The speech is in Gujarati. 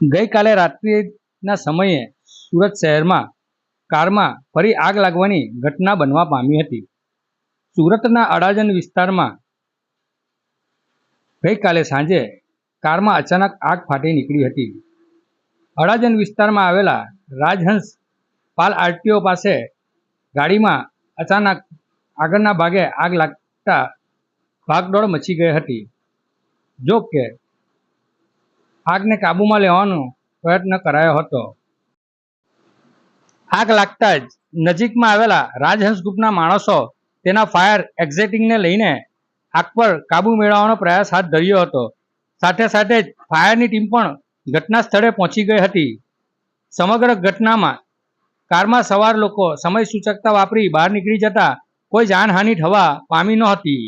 ગઈકાલે રાત્રિના સમયે સુરત શહેરમાં કારમાં ફરી આગ લાગવાની ઘટના બનવા પામી હતી. સુરતના અડાજન વિસ્તારમાં ગઈકાલે સાંજે કારમાં અચાનક આગ ફાટી નીકળી હતી. અડાજન વિસ્તારમાં આવેલા રાજહંસ પાલ આરટીઓ પાસે ગાડીમાં અચાનક આગળના ભાગે આગ લાગતા ભાગદોડ મચી ગઈ હતી. જો કે આગને કાબૂમાં લેવાનો પ્રયત્ન કરાયો હતો. આગ લાગતા જ નજીકમાં આવેલા રાજહંસ ગ્રુપના માણસો તેના ફાયર એક્ઝિટિંગને લઈને આગ પર કાબૂ મેળવવાનો પ્રયાસ હાથ ધર્યો હતો. સાથે સાથે જ ફાયરની ટીમ પણ ઘટના સ્થળે પહોંચી ગઈ હતી. સમગ્ર ઘટનામાં કારમાં સવાર લોકો સમય સૂચકતા વાપરી બહાર નીકળી જતા કોઈ જાનહાનિ થવા પામી નહોતી